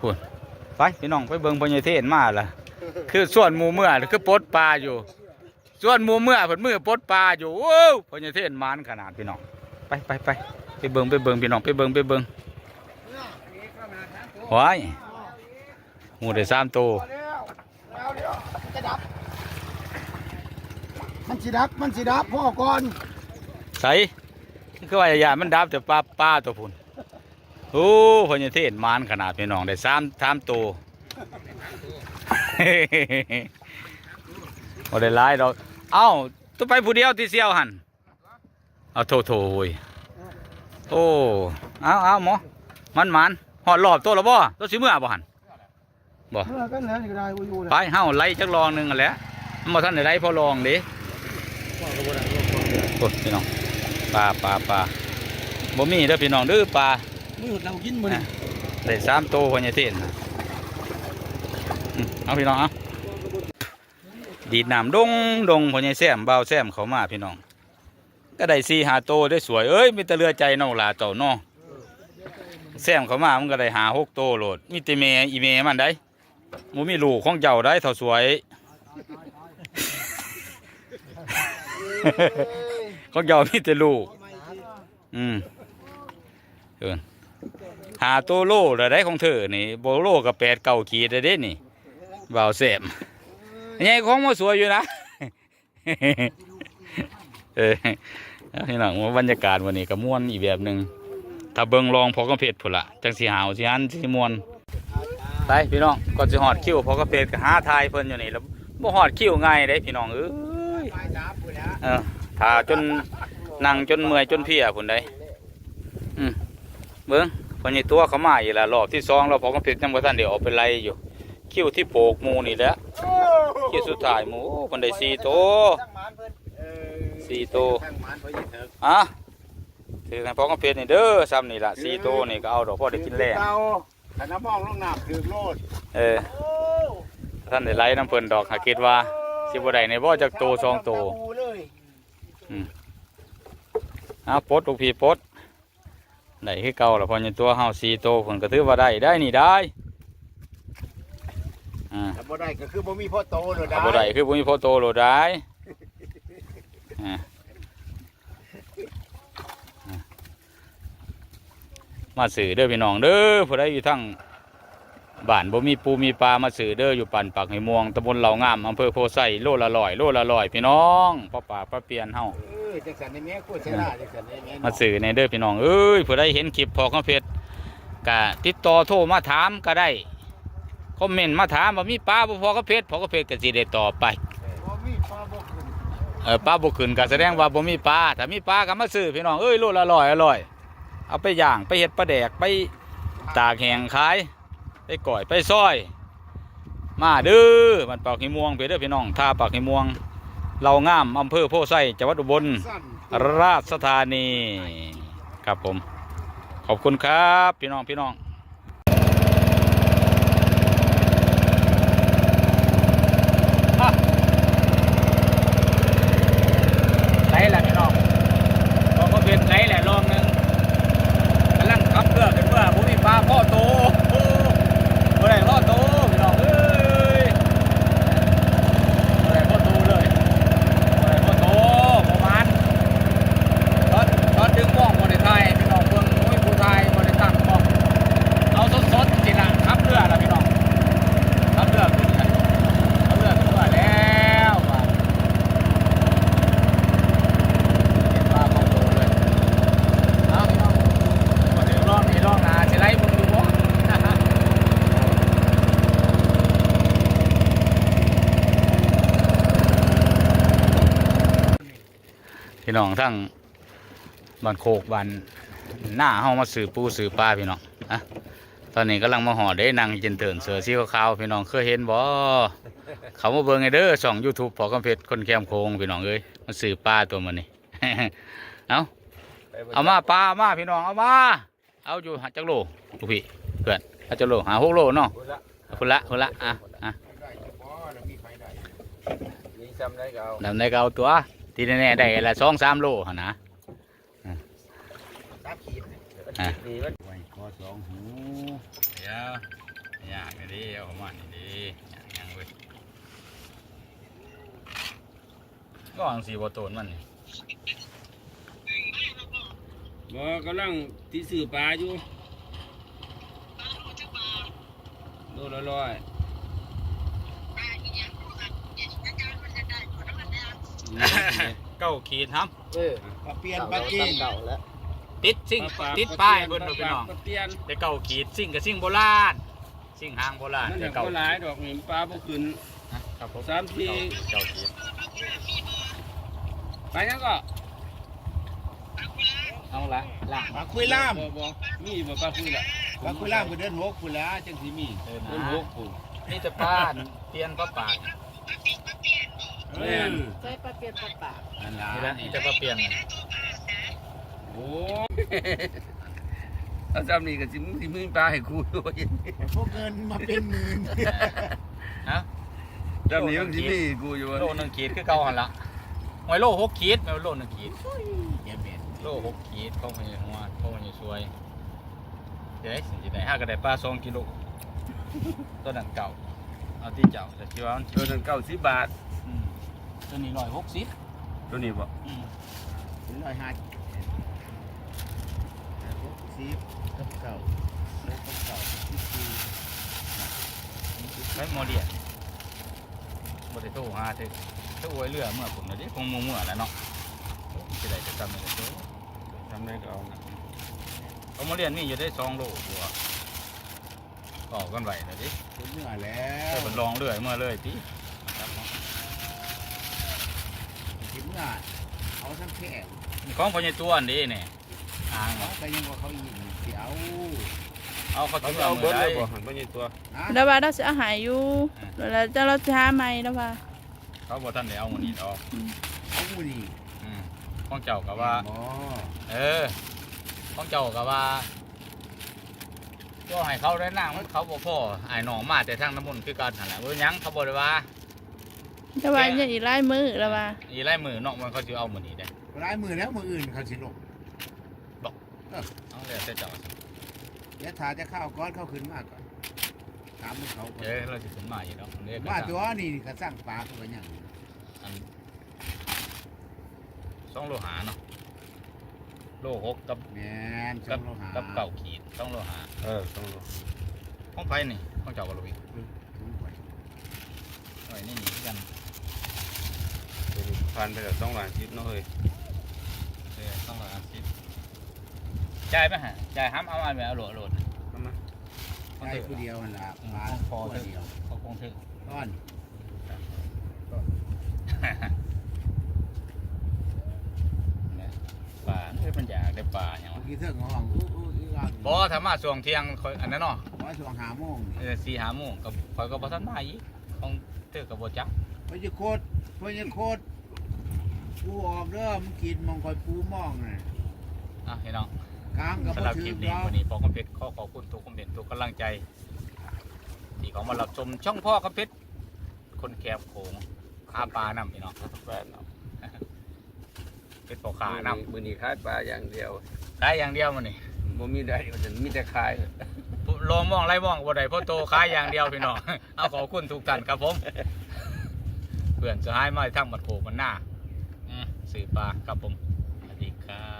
พูดไปพี่น้องไปเบิ่งพญเทศมาล่ะ คือส่วนหมูเมื่อคือปลดปลาอยู่ ส่วนหมูเมื่อเพิ่นมือปลดปลาอยู่โอ้วพญเทศมานขนาดพี่น้องไปไปไปไปเบิ่งไปเบิ่งพี่น้องไปเบิ่งไปเบิ่งว้ายหมูได้สามตัวมันสิดับมันสิดับพ่อก่อนใส่คือว่าอย่ามันดับแต่ปลาปลาตัวพุ่น โอ้พญเทศมานขนาดพี่น้องได้สามสามตัวบ่ได้หลายดอกเอ้าตัวไปผู้เดียวที่เสียวหันเอาโถโถโว้ยโอ้เอาเอาหมอมันมันหอดรอบตัวละบ่ตัวสิเมื่อบ่หันบ่หันบ่ไปเฮาไล่จักลองหนึ่งแหล้วมันบ่ทันได้ไล่พอลองเด้โอ้ยพี่น้องปลาปลาปลาบ่มีเด้อพี่น้องเด้อปลา มือเรากินมันได้สามตัวพญเทศนเอาพี่น้องเอาดีดน้ำดงดงพญแซมเบาแซมเขามาพี่น้อง ก็ได้สี่หาโตได้สวยเอ้ยมีแต่เรือใจน้องลาเต่าน้อแซมเขามามันก็ได้หาหกโตโหลดมีแต่เมอีเมมันได้มูมีลูกของเจ้าได้เท่าสวยของเจ้ามีแต่ลูก อืมเอิน หาตัวโลละได้ของเธอนี่โบโลกับแปดเก่าขีดได้เด้นี่บ่าวแซมยังของมาสวยอยู่นะเออพี่น้องว่าบรรยากาศวันนี้ก็ม่วนอีกแบบหนึ่งถ้าเบิ่งลองพอกระเพชรพุ่นละจังสีหาวสิฮันสิม่วนไปพี่น้องก่อนสิฮอดคิ้วพอกระเพชรก็หาทายเพิ่นอยู่นี่แล้วบ่ฮอดคิ้วง่ายเด้พี่น้องเอ้ยเออถ้าจนนั่งจนเมื่อยจนเพียพุ่นได้ เบิ่งพอนี่ตัวเขามาอีกแล้วรอบที่สองเราพอกระเพชรยังบ่ทันได้ออกไปไล่อยู่ คิวที่โปกหมูนี่แหละคิวสุดท้ายหมูเพิ่นได้สี่ตัวสี่ตัวอะถือกันพอกระเพชรนี่เด้อซ้ำนี่ละสี่ตัวนี่ก็เอาดอกพ่อได้กินแรงเก่าแต่น้ำมองลงน้ำคือโลดเออท่านได้ไล่น้ำเพิ่นดอกหาคิดว่าสิบ่ได้ในบ่อจักโตสองโตเลยเอาปดลูกพี่ปด ได้คือเก่าล่ะพอนี่ตัวเฮาสี่โตเพิ่นก็ถือว่าได้ได้นี่ได้อ่าถ้าบ่ได้ก็คือบ่มีพ่อโตเลยถ้าบ่ได้คือบ่มีพอโตโลดได้อ่าอ่ามาสื่อเด้อพี่น้องเด้อผู้ใดอยู่ทั้งบ้านบ่มีปูมีปลามาสื่อเด้ออยู่ปั่นปักให้ม่วงตำบลเหล่างามอำเภอโพไซโลละร้อยโลละร้อยพี่น้องป้าป่าป้าเปลี่ยนเฮา เออจังสันในแม่กูเสียดายจังสันในแม่มาสื่อในเด้อพี่น้องเอ้ยผู้ใดเห็นคลิปพอข้าเพชรก็ติดต่อโทรมาถามก็ได้คอมเมนต์มาถามว่ามีปลาบ่พอข้าเพชรพอข้าเพชรก็สิได้ตอบไปบ่มีปลาบ่ขึ้นเออปลาบ่ขึ้นก็แสดงว่าบ่มีปลาถ้ามีปลาก็มาซื้อพี่น้องเอ้ยโลละร้อยอร่อย เอาไปย่างไปเฮ็ดปลาแดกไปตากแห้งขาย ไปก่อยไปซอย มาเด้อมันปากหิม่วงไปเด้อพี่น้องท่าปากหิม่วง เรางามอำเภอโพไซจังหวัดอุบลราชธานีครับผม ขอบคุณครับ พี่น้องพี่น้องไหนล่ะพี่น้องลองก็เป็นไหนแหละลองหนึ่งกำลังขับเรือกันเมื่อผมมีปลาพ่อโตโอ้บ่ได้พ่อโตพี่น้องเอ้ยบ่ได้พ่อโตเลยบ่ได้พ่อโตประมาณ ตอนตอนดึงกล้องบริไทยพี่น้องเบิ่งโอ้ยผู้ไทยบริตั้งกล้องเอาสดๆสิละขับเรือละพี่น้องขับเรือขึ้นเลยขับเรือขึ้นเรือแล้วมาเห็นปลาเข้าโตเลยเอาพี่น้องมาถึงรอบนี้รอบหน้าสิไล่เบิ่งดูบ่ พี่น้องทั้งบ้านโคกบ้านหน้าเฮามาสือปูสือปลาพี่น้องอะตอนนี้กำลังมาห่อได้นางเจนเตินเสือสีขาวๆพี่น้องเคยเห็นบ่เขามาเบิ่งไงเด้อช่อง YouTube พอกำเพชรคนแคมโคงพี่น้องเอ้ยมาสือปลาตัวมันนี่เอาเอามาปลามาพี่น้องเอามาเอาอยู่หาจักโลลูกพี่เพื่อนหาจักโลหาหกโลเนาะคุณละคุณละอะอะได้บ่แล้วมีใครได้นี่จำได้ก็เอาดำได้ก็เอาตัว ที่แน่ๆได้ละสองสามโลหั่นนะตามขีดอะดีมันไว้ขอสองหูเดี๋ยวยากเลยดิเอามานี่ดิยากยังเว้ยก็อังสีบโตนมันนี่บ่กำลังที่สื่อปลาอยู่โลละร้อย เก้าขีดครับ เออปลาเปลี่ยเปนลี่ยนปปลาลากิ้กิ้งงเก่าแล้วติดซิ่งปลติดป้ายบนปลพี่น้องปลาเปลี่ยนได้เก้าขีดซิ่งกับซิ่งโบราณซิ่งหางโบราณมันได้ยังเก้าก็หลายดอกนี่ปลาบ่ขึ้นครับผมสามทีเก้าขีดไปยังก็เอาละล่างปลาคุยล่ามบ่บ่มีบ่ปลาคุยละปลาคุยล่ามคือเดินหกคุณแล้วจังสีมีเออคนนะหกผู้นี่จะป้าเปลี่ยนป้าปากเอ แม่อนใช้ปลาเปลี่ยนปลาปากนั่นล่ะนี่แหละนี่จะป้าเปลี่ยนน่ะโอ้เอาจำนี่ก็สิมึงสิมึงปลาให้กูด้วยพวกเงินมาเป็นหมื่นฮะจำนี่มึงสิมีให้กูอยู่โลหนึ่งขีดคือเก่าหันละหอยโลหกขีดไม่ว่าโลหนึ่งขีดแกเบ็ดโลหกขีดเข้าไปในหัวเข้าไปในซวยเดี๋ยวสิได้ห้ากระไดปลาสองกิโลตัวนั้นเก่าเอาที่เจ้าแต่คิดว่ามันตัวนั้นเก้าสิบบาทอืม ตัวนี้ร้อยหกสิบตัวนี้บ่อืมถึงร้อยห้าหกสิบกับเก่าแล้วกับเก่าสิบสี่ใช้โมเดียนบริโตหาเถอะถ้าอวยเรือเมื่อผมเลยดิคงมัวเมื่อแล้วเนาะจะได้จะจำไม่ได้ทำได้ก็เอานะเขามาเรียนนี่อยู่ได้สองโลกว่าออกกันไหวเลยดิถึงเหนื่อยแล้เอวอมันลองเรื่อยเมื่อเลยที ถึงเหนื่อยเอาทั้งแค่ของพญายตัวอันนี้เนี่ยทางเขาก็ยังว่าเขายิงเสียวเอาเขาเอาถึงเอาเอาเบิเบิดดเลเลยยบ่หันบ่ใช่ตัวนะแล้วว่าเราจะเอาหายอยู่แล้วจะเราจะหาใหม่แล้วว่า เขาบอกท่านได้เอามันนี่ดอกเขาบูดีอืมของเจ้ากับว่าบ่เออของเจ้ากับว่าก็ให้เขาได้นั่งมันเขาบอกพ่อไอ้หนองมาแต่ทางน้ำมันต์คือการหันแหละว่าหยังเขาบอกเลยว่า แต่ว่ายังอีกหลายมือแล้วว่าอีไล่มือนอกมันเขาจะเอามันนี่ได้ร้ายมือแล้วมืออื่นเขาสิลงเอาเลยแต่เจ้าเดี๋ยวถาจะเข้าก้อนเข้าขึ้นมากก่อนถามเขาก่อนเอ้ยเราจะขึ้นมาอยู่แล้วเรียกว่าตัวนี่เขาสร้างปลาเขาไว้ยังอันสองโลหะเนาะโลหกกับแมนสอกับงโลหะกับเก่าขีดสองโลหะเออต้องรู้ของไฟนี่ของเจ้าก็รู้อีกถุง ไปไว้นี่หนีกันตัวนี้พันไปแล้วต้องหลายชิปเนาะเฮ้ยเออสองโลหะสิบจ่ายไหมฮะจ่ายห้ามเอาอันไปเอาโหลดโหลดเอามาของได้เถผู้อะเดียวนั่นล่ะปลาพอตัวเถอะเดียวเขาคงเถอะก้อนป่าเอ้ยมันอยากได้ป่าอย่างวะเมื่อกี้เท่งห้องอู้อู้อู้อ่างบอถ้ามาช่วงเที่ยงค่อยอันนั้นเนาะว่าช่วงหาโมงเออสี่หาโมงกับคอยก็บอทันมาอีกของ เถอะกับโบจักพญโคตรพญโคตรปูออกเด้อมึงกินมองคอยปูมองน่ะอะพี่น้องกลางกับสำหบ่รับถืคลิอปนี้ดอกวันนี้พ่อคำเพชรขอขอบคุณทุกคอมเมนต์ทุกกำลังใจ ที่เขามารับชมช่องพ่อคำเพชรคนแคบโขงหาปลานำพี่น้องแปดเนาะเป็นปอขานำมื้อนี้ขายปลาอย่างเดียวได้อย่างเดียวมันนี่บ่มีได้ว่าจะมีแต่ขาย ลอมองไรมองบ่ได้เพราะโตขายอย่างเดียวพี่น้องเอาขอบคุณทุกท่านครับผม เพื่อนจะให้มาทั้งบัดโขกมันหน้าสื่อปลาครับผมสวัสดีครับ